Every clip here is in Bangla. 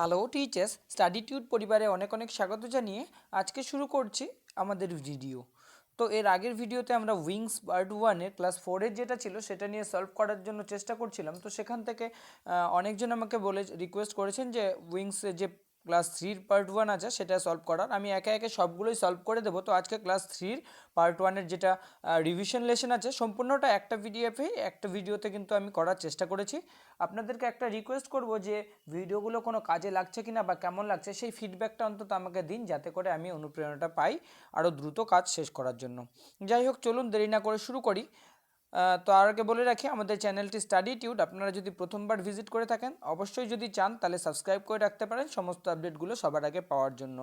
হ্যালো টিচার্স স্টাডিটিউড পরিবারে অনেক অনেক স্বাগত জানিয়ে আজকে শুরু করছি আমাদের ভিডিও তো এর আগের ভিডিওতে আমরা উইংস পার্ট ওয়ানে ক্লাস ফোরের যেটা ছিল সেটা নিয়ে সলভ করার জন্য চেষ্টা করছিলাম। তো সেখান থেকে অনেকজন আমাকে বলে রিকোয়েস্ট করেছেন যে উইংসে যে ক্লাস থ্রির পার্ট ওয়ান আছে, সেটা সলভ করার। আমি একে একে সবগুলোই সলভ করে দেবো। তো আজকে ক্লাস থ্রির পার্ট ওয়ানের যেটা রিভিশন লেসন আছে, সম্পূর্ণটা একটা ভিডিওতে একটা ভিডিওতে কিন্তু আমি করার চেষ্টা করেছি। আপনাদেরকে একটা রিকোয়েস্ট করব যে ভিডিওগুলো কোনো কাজে লাগছে কিনা বা কেমন লাগছে, সেই ফিডব্যাকটা অন্তত আমাকে দিন, যাতে করে আমি অনুপ্রেরণাটা পাই আরও দ্রুত কাজ শেষ করার জন্য। যাই হোক, চলুন দেরি না করে শুরু করি। তো আর আগে বলে রাখি, আমাদের চ্যানেলটি স্টাডি টিউট আপনারা যদি প্রথমবার ভিজিট করে থাকেন, অবশ্যই যদি চান, তাহলে সাবস্ক্রাইব করে রাখতে পারেন সমস্ত আপডেটগুলো সবার আগে পাওয়ার জন্য।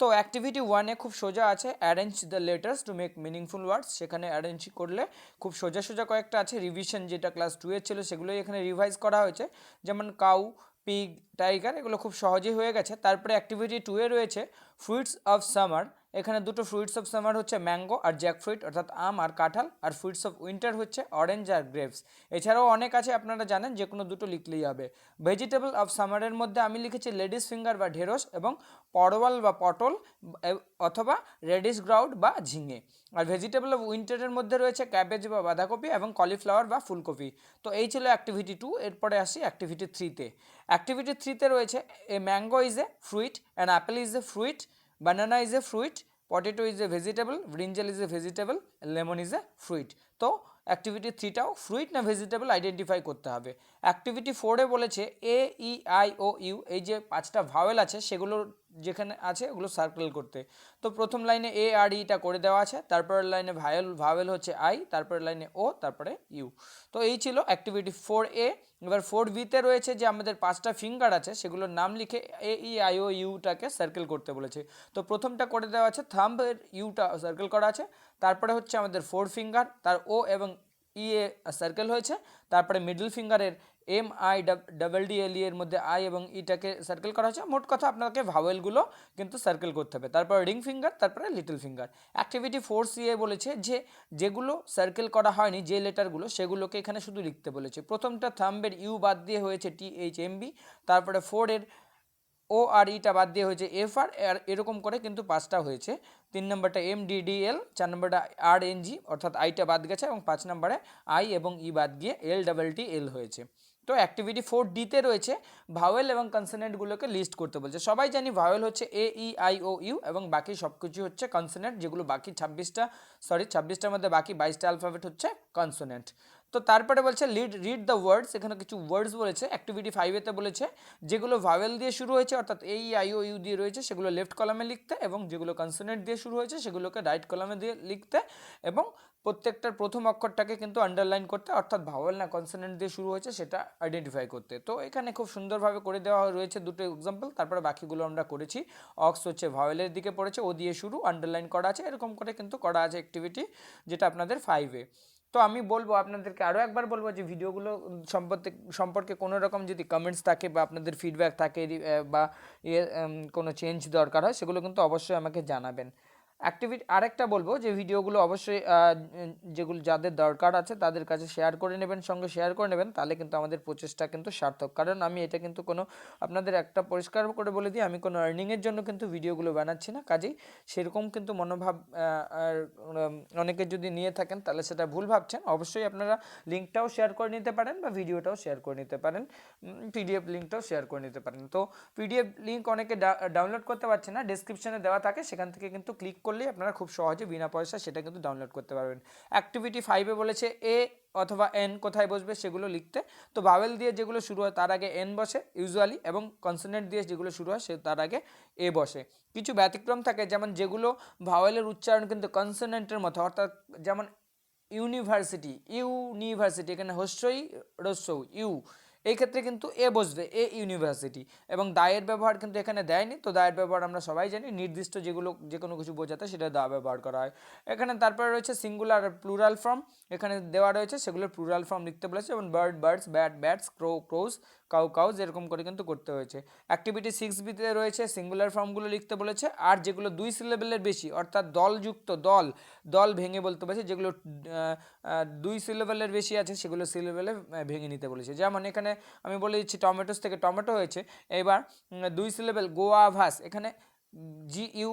তো অ্যাক্টিভিটি ওয়ানে খুব সোজা আছে arrange the letters to make meaningful words সেখানে অ্যারেঞ্জ করলে খুব সোজা সোজা কয়েকটা আছে। রিভিশন যেটা ক্লাস টুয়ের ছিল, সেগুলোই এখানে রিভাইজ করা হয়েছে। যেমন কাউ পিগ টাইগার এগুলো খুব সহজেই হয়ে গেছে। তারপরে অ্যাক্টিভিটি টুয়ে রয়েছে ফ্রুইটস অফ সামার এখানে দুটো ফ্রুইটস অফ সামার হচ্ছে ম্যাঙ্গো আর জ্যাক ফ্রুইট অর্থাৎ আম আর কাঁঠাল, আর ফ্রুইটস অফ উইন্টার হচ্ছে অরেঞ্জ আর গ্রেপস এছাড়াও অনেক আছে, আপনারা জানেন যে কোনো দুটো লিখলেই হবে। ভেজিটেবল অফ সামারের মধ্যে আমি লিখেছি লেডিস ফিঙ্গার বা ঢেঁড়স এবং পরওয়াল বা পটল অথবা রেডিশ গ্রাউড বা ঝিঙে। আর ভেজিটেবল অফ উইন্টারের মধ্যে রয়েছে ক্যাবেজ বা বাঁধাকপি এবং কলিফ্লাওয়ার বা ফুলকপি। তো এই ছিল অ্যাক্টিভিটি টু এরপরে আসি অ্যাক্টিভিটি থ্রিতে অ্যাক্টিভিটি থ্রিতে রয়েছে, a mango is a fruit and apple is a fruit banana is a fruit potato is a vegetable, brinjal is a vegetable lemon is a fruit তো অ্যাক্টিভিটি থ্রিটাও ফ্রুইট না ভেজিটেবল আইডেন্টিফাই করতে হবে। অ্যাক্টিভিটি ফোরে বলেছে এ ই আই ও ইউ এই যে পাঁচটা ভাওয়েল আছে সেগুলো যেখানে আছে ওগুলো সার্কেল করতে। তো প্রথম লাইনে এ আর ইটা করে দেওয়া আছে, তারপরের লাইনে ভায়েল ভাওয়েল হচ্ছে আই তারপরের লাইনে ও তারপরে ইউ তো এই ছিল অ্যাক্টিভিটি ফোর এ এবার ফোর বিতে রয়েছে যে আমাদের পাঁচটা ফিঙ্গার আছে, সেগুলোর নাম লিখে এ ই আই ও ইউটাকে সার্কেল করতে বলেছে। তো প্রথমটা করে দেওয়া আছে থাম্বের ইউটা সার্কেল করা আছে, তারপরে হচ্ছে আমাদের ফোর ফিঙ্গার তার ও এবং ই এ সার্কেল হয়েছে, তারপরে middle ফিঙ্গারের M I double D L এর মধ্যে আই এবং ইটাকে সার্কেল করা হয়েছে। মোট কথা আপনাকে ভাওয়েলগুলো কিন্তু সার্কেল করতে হবে। তারপরে রিং ফিঙ্গার তারপরে little finger activity four C A বলেছে যে, যেগুলো সার্কেল করা হয়নি, যে লেটারগুলো সেগুলোকে এখানে শুধু লিখতে বলেছে। প্রথমটা থাম্বের ইউ বাদ দিয়ে হয়েছে টি এইচ এম বি তারপরে ফোরের ও আর ইটা বাদ দিয়ে হয়েছে এফ আর এরকম করে কিন্তু পাঁচটা হয়েছে। তিন নম্বরটা এম ডি ডি এল চার নম্বরটা আর এন জি অর্থাৎ আইটা বাদ গেছে এবং পাঁচ নম্বরে আই এবং ই বাদ গিয়ে এল ডাবল টি এল হয়েছে। তো অ্যাক্টিভিটি ফোর ডিতে রয়েছে ভাওয়েল এবং কনসনেন্টগুলোকে লিস্ট করতে বলছে। সবাই জানি ভাওয়েল হচ্ছে এ ই আই ও ইউ এবং বাকি সব কিছু হচ্ছে কনসোনেন্ট যেগুলো বাকি ছাব্বিশটা সরি ছাব্বিশটার মধ্যে বাকি বাইশটা অ্যালফাবেট হচ্ছে কনসোনেন্ট তো তারপরে বলছে লিড রিড দ্য ওয়ার্ডস এখানে কিছু ওয়ার্ডস বলেছে অ্যাক্টিভিটি ফাইভেতে বলেছে, যেগুলো ভাওয়েল দিয়ে শুরু হয়েছে, অর্থাৎ এই আই ও ইউ দিয়ে রয়েছে, সেগুলো লেফট কলামে লিখতে এবং যেগুলো কনসোনেন্ট দিয়ে শুরু হয়েছে, সেগুলোকে রাইট কলামে দিয়ে লিখতে এবং প্রত্যেকটার প্রথম অক্ষরটাকে কিন্তু আন্ডারলাইন করতে, অর্থাৎ ভাওয়েল না কনসোনেন্ট দিয়ে শুরু হয়েছে, সেটা আইডেন্টিফাই করতে। তো এখানে খুব সুন্দরভাবে করে দেওয়া রয়েছে দুটো এক্সাম্পল তারপরে বাকিগুলো আমরা করেছি। অক্স হচ্ছে ভাওয়েলের দিকে পড়েছে, ও দিয়ে শুরু আন্ডারলাইন করা আছে, এরকম করে কিন্তু করা আছে অ্যাক্টিভিটি যেটা আপনাদের ফাইভে তো আমি বলব আপনাদেরকে আরও একবার বলব যে ভিডিওগুলো সম্পর্কে সম্পর্কে কোনো রকম যদি কমেন্টস থাকে বা আপনাদের ফিডব্যাক থাকে বা ইয়ে কোনো চেঞ্জ দরকার হয়, সেগুলো কিন্তু অবশ্যই আমাকে জানাবেন। অ্যাক্টিভিটি আরেকটা বলব যে ভিডিওগুলো অবশ্যই যেগুলো যাদের দরকার আছে তাদের কাছে শেয়ার করে নেবেন, সঙ্গে শেয়ার করে নেবেন, তাহলে কিন্তু আমাদের প্রচেষ্টা কিন্তু সার্থক। কারণ আমি এটা কিন্তু কোনো, আপনাদের একটা পরিষ্কার করে বলে দিই, আমি কোনো আর্নিংয়ের জন্য কিন্তু ভিডিওগুলো বানাচ্ছি না। কাজেই সেরকম কিন্তু মনোভাব অনেকে যদি নিয়ে থাকেন তাহলে সেটা ভুল ভাবছেন। অবশ্যই আপনারা লিঙ্কটাও শেয়ার করে নিতে পারেন বা ভিডিওটাও শেয়ার করে নিতে পারেন পিডিএফ লিঙ্কটাও শেয়ার করে নিতে পারেন। তো পিডিএফ লিঙ্ক অনেকে ডাউনলোড করতে পারছে না ডেসক্রিপশনে দেওয়া থাকে, সেখান থেকে কিন্তু ক্লিক করলেই আপনারা খুব সহজে বিনা পয়সা সেটা কিন্তু ডাউনলোড করতে পারবেন। অ্যাক্টিভিটি ফাইভে বলেছে এ অথবা এন কোথায় বসবে সেগুলো লিখতে। তো ভাওয়েল দিয়ে যেগুলো শুরু হয় তার আগে এন বসে ইউজুয়ালি এবং কনসোনেন্ট দিয়ে যেগুলো শুরু হয় সে তার আগে এ বসে। কিছু ব্যতিক্রম থাকে, যেমন যেগুলো ভাওয়েলের উচ্চারণ কিন্তু কনসোনেন্টের মতো, অর্থাৎ যেমন ইউনিভার্সিটি ইউনিভার্সিটি এখানে হস্যই রস্যৌ ইউ। এই ক্ষেত্রে কিন্তু এ বসবে, এ ইউনিভার্সিটি এবং দায়ের ব্যবহার কিন্তু এখানে দেয়নি। তো দায়ের ব্যবহার আমরা সবাই জানি, নির্দিষ্ট যেগুলো যে কোনো কিছু বোঝাতে সেটা দা ব্যবহার করা হয়। এখানে তারপরে রয়েছে সিঙ্গুলার প্লুরাল ফর্ম এখানে দেওয়া রয়েছে সেগুলোর প্লুরাল ফর্ম লিখতে বলেছে যেমন bird birds bat bats crow crows cow cows এরকম করে কিন্তু করতে হয়েছে। অ্যাক্টিভিটি সিক্স বিতে রয়েছে সিঙ্গুলার ফর্মগুলো লিখতে বলেছে, আর যেগুলো দুই সিলেবেলের বেশি, অর্থাৎ দলযুক্ত দল দল ভেঙে বলতে বলেছে যেগুলো দুই সিলেবেলের বেশি আছে, সেগুলো সিলেবেলে ভেঙে নিতে বলেছে। যেমন এখানে আমি বলে দিচ্ছি টমেটোস থেকে টমেটো হয়েছে, এবার দুই সিলেবেল গোয়া ভাস এখানে জি ইউ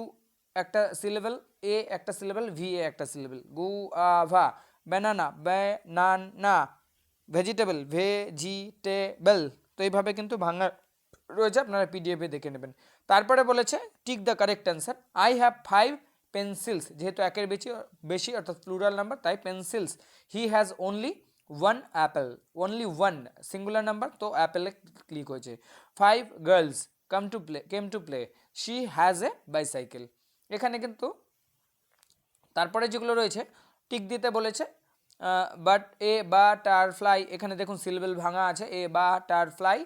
একটা সিলেবেল এ একটা সিলেবেল ভি এ একটা syllable guava banana banana vegetable vegetable তো এইভাবে কিন্তু ভাঙা রয়েছে, আপনারা পিডিএফে দেখে নেবেন। তারপরে বলেছে tick the correct answer I have five pencils, যেহেতু একের বেশি বেশি অর্থাৎ প্লুরাল নাম্বার তাই pencils he has only one apple only one singular number তো অ্যাপেলে ক্লিক হয়েছে। Five girls come to play came to play she has a bicycle এখানে কিন্তু তারপরে যেগুলো রয়েছে টিক দিতে বলেছে বাট এ বা টার ফ্লাই এখানে দেখুন সিলবেল ভাঙা আছে এ বা টার ফ্লাই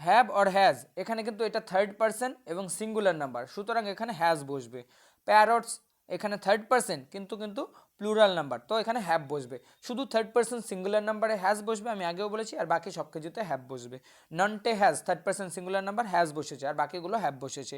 হ্যাভ অর হ্যাজ এখানে কিন্তু এটা থার্ড পার্সন এবং সিঙ্গুলার নাম্বার সুতরাং এখানে হ্যাজ বসবে। প্যারটস এখানে থার্ড পার্সেন্ট কিন্তু কিন্তু প্লুরাল নাম্বার। তো এখানে হ্যাভ বসবে। শুধু থার্ড পার্সন সিঙ্গুলার নাম্বারে হ্যাজ বসবে, আমি আগেও বলেছি, আর বাকি সব কিছুতে হ্যাভ বসবে। ননটে has third person singular number has বসেছে, আর বাকিগুলো হ্যাভ বসেছে।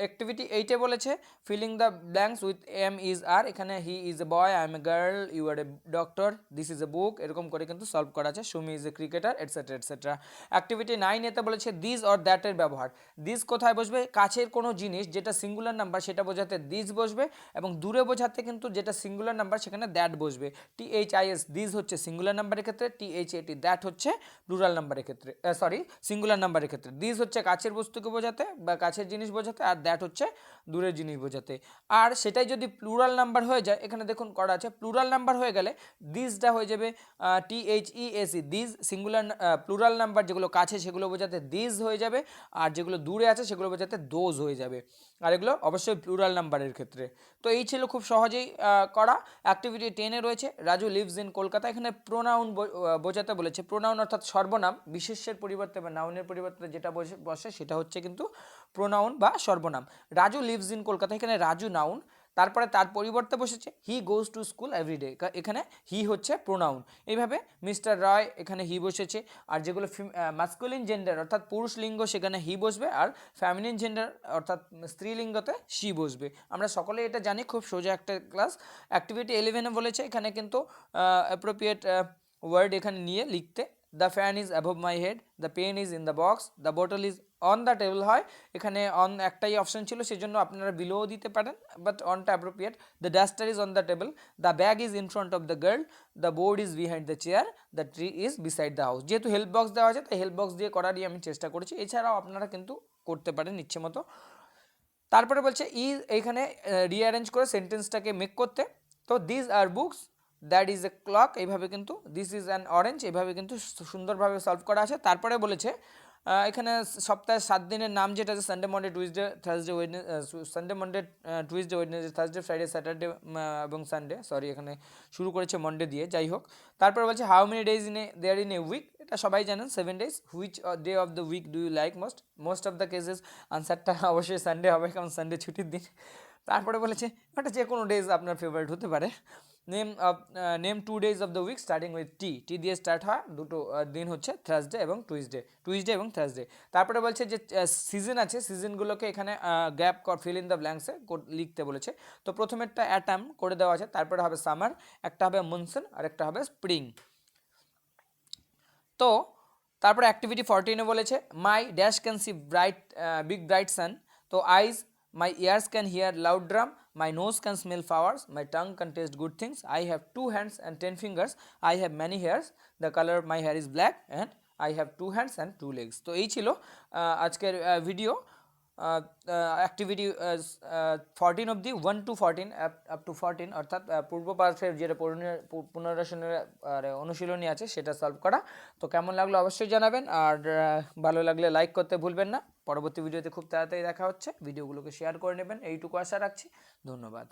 অ্যাক্টিভিটি এইটে বলেছে filling the blanks with am is are এখানে he is a boy I am a girl you are a doctor this is a book এরকম করে কিন্তু সলভ করা আছে, Sumi is a cricketer etcetera etcetera activity nine এতে বলেছে দিস অর দ্যাটের ব্যবহার। দিস কোথায় বসবে? কাছের কোনো জিনিস, যেটা সিঙ্গুলার নাম্বার সেটা বোঝাতে দিস বসবে, এবং দূরে বোঝাতে কিন্তু যেটা সিঙ্গুলার নাম্বার সেখানে দ্যাট বসবে। T H I S this হচ্ছে সিঙ্গুলার নাম্বারের ক্ষেত্রে T H A T that হচ্ছে প্লুরাল নাম্বারের ক্ষেত্রে সরি সিঙ্গুলার নাম্বারের ক্ষেত্রে। দিস হচ্ছে কাছের বস্তুকে বোঝাতে বা কাছের জিনিস বোঝাতে আর দ্যাট হচ্ছে দূরের জিনিস বোঝাতে। আর সেটাই যদি প্লুরাল নাম্বার হয়ে যায়, এখানে দেখুন করা আছে প্লুরাল নাম্বার হয়ে গেলে দিসটা হয়ে যাবে T H E S these singular plural number যেগুলো কাছে সেগুলো বোঝাতে দিস হয়ে যাবে, আর যেগুলো দূরে আছে সেগুলো বোঝাতে দোজ হয়ে যাবে। আর এগুলো অবশ্যই প্লুরাল নাম্বারের ক্ষেত্রে। তো এই ছিল খুব সহজেই করা। অ্যাক্টিভিটি টেনে রয়েছে। Raju lives in Kolkata. এখানে প্রোনাউন বোঝাতে বলেছে। প্রোনাউন অর্থাৎ সর্বনাম। বিশেষের পরিবর্তে বা নাউনের পরিবর্তে যেটা বসে সেটা হচ্ছে কিন্তু প্রোনাউন বা সর্বনাম। Raju lives in Kolkata. এখানে রাজু নাউন তারপরে তার পরিবর্তে বসেছে he goes to school everyday এখানে হি হচ্ছে প্রোনাউন এইভাবে মিস্টার রয় এখানে হি বসেছে, আর যেগুলো মাস্কুলিন জেন্ডার অর্থাৎ পুরুষ লিঙ্গ, সেখানে হি বসবে, আর ফ্যামিলিন জেন্ডার অর্থাৎ স্ত্রীলিঙ্গতে সি বসবে। আমরা সকলে এটা জানি, খুব সোজা একটা ক্লাস অ্যাক্টিভিটি ইলেভেনে বলেছে, এখানে কিন্তু অ্যাপ্রোপ্রিয়েট ওয়ার্ড এখানে নিয়ে লিখতে the fan is above my head the pen is in the box the bottle is on the table হয় এখানে অন একটাই অপশন ছিল, সেজন্য আপনারা বিলোও দিতে পারেন but অনটা appropriate the duster is on the table the bag is in front of the girl the board is behind the chair the tree is beside the house যেহেতু হেল্প বক্স দেওয়া আছে, তাই হেল্প বক্স দিয়ে করারই আমি চেষ্টা করেছি। এছাড়াও আপনারা কিন্তু করতে পারেন ইচ্ছে মতো। তারপরে বলছে, ই এইখানে রিঅ্যারেঞ্জ করে সেন্টেন্সটাকে মেক করতে। তো this are books that is a clock, এইভাবে কিন্তু দিস ইজ অ্যান অরেঞ্জ, এইভাবে কিন্তু সুন্দরভাবে সলভ করা আছে। তারপরে বলেছে এখানে সপ্তাহে সাত দিনের নাম যেটা আছে Sunday Monday Tuesday Thursday Wednesday Sunday Monday Tuesday Wednesday Thursday Friday Saturday এবং সানডে সরি এখানে শুরু করেছে মন্ডে দিয়ে, যাই হোক। তারপরে বলছে how many days in a there in a week এটা সবাই জানেন seven days which day of the week do you like most most of the cases আনসারটা অবশ্যই সানডে হবে, কারণ সানডে ছুটির দিন। তারপরে বলেছে এটা যে কোনো ডেজ আপনার ফেভারিট হতে পারে। Name name two days of the week starting with T T দিয়ে স্টার্ট হয়, দুটো দিন হচ্ছে থার্সডে এবং টুইসডে টুইসডে এবং থার্সডে তারপরে বলছে যে সিজন আছে সিজনগুলোকে এখানে গ্যাপ কর ফিল ইন দ্য ব্ল্যাঙ্কসে লিখতে বলেছে। তো প্রথমেরটা অ্যাটাম করে দেওয়া আছে, তারপরে হবে সামার একটা হবে মনসুন আর একটা হবে স্প্রিং তো তারপরে অ্যাক্টিভিটি ফোরটিনে বলেছে my dash can see bright big bright sun two eyes my ears can hear loud drum my nose can smell flowers my tongue can taste good things I have two hands and ten fingers I have many hairs the colour my hair is black and I have two hands and two legs তো এই ছিল আজকের video activity fourteen the one to fourteen up to fourteen অর্থাৎ পূর্ব পার্শ্বের যেটা পুনরাসনের অনুশীলনী আছে, সেটা সলভ করা। তো কেমন লাগল অবশ্যই জানাবেন, আর ভালো লাগলে লাইক করতে ভুলবেন না। পরবর্তী ভিডিওতে খুব তাড়াতাড়ি দেখা হচ্ছে। ভিডিওগুলোকে শেয়ার করে নেবেন। এইটুকু আশা রাখছি। ধন্যবাদ।